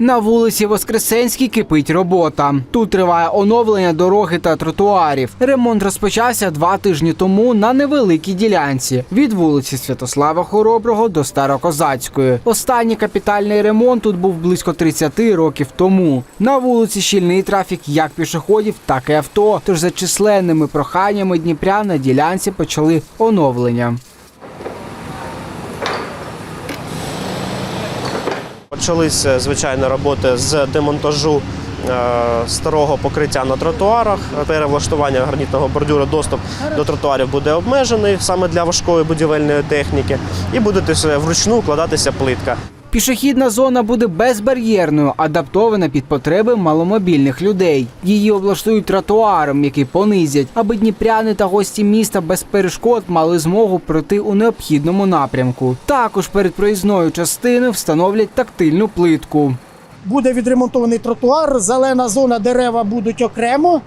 На вулиці Воскресенській кипить робота. Тут триває оновлення дороги та тротуарів. Ремонт розпочався два тижні тому на невеликій ділянці від вулиці Святослава Хороброго до Старокозацької. Останній капітальний ремонт тут був близько 30 років тому. На вулиці щільний трафік як пішоходів, так і авто. Тож за численними проханнями Дніпрян на ділянці почали оновлення. Почалися звичайно роботи з демонтажу е, старого покриття на тротуарах, перевлаштування гранітного бордюра, доступ до тротуарів буде обмежений саме для важкої будівельної техніки, і буде вручну укладатися плитка. Пішохідна зона буде безбар'єрною, адаптована під потреби маломобільних людей. Її облаштують тротуаром, який понизять, аби дніпряни та гості міста без перешкод мали змогу пройти у необхідному напрямку. Також перед проїзною частиною встановлять тактильну плитку. буде відремонтований тротуар, зелена зона, дерева будуть окремо.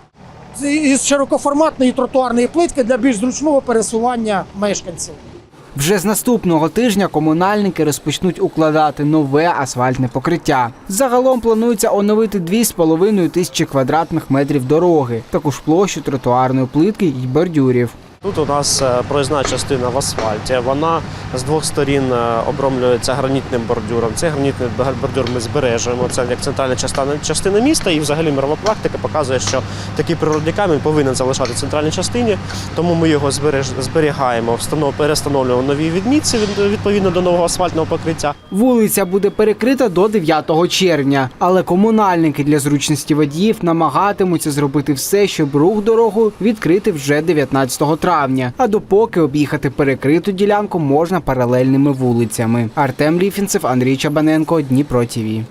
Із широкоформатної тротуарної плитки для більш зручного пересування мешканців. Вже з наступного тижня комунальники розпочнуть укладати нове асфальтне покриття. Загалом планується оновити 2,5 тисячі квадратних метрів дороги, також площу тротуарної плитки і бордюрів. Тут у нас е, проїзна частина в асфальті. Вона з двох сторін е, обромлюється гранітним бордюром. Цей гранітний бордюр ми збережемо. Це як центральна частина, частина міста. І взагалі мирова практика показує, що такий природний камінь повинен залишати в центральній частині. Тому ми його зберігаємо, перестановлюємо нові відмітці від- відповідно до нового асфальтного покриття. Вулиця буде перекрита до 9 червня, але комунальники для зручності водіїв намагатимуться зробити все, щоб рух дорогу відкрити вже 19 травня. А допоки об'їхати перекриту ділянку можна паралельними вулицями. Артем Ліфінцев, Андрій Чабаненко, Дніпро ТІВІ.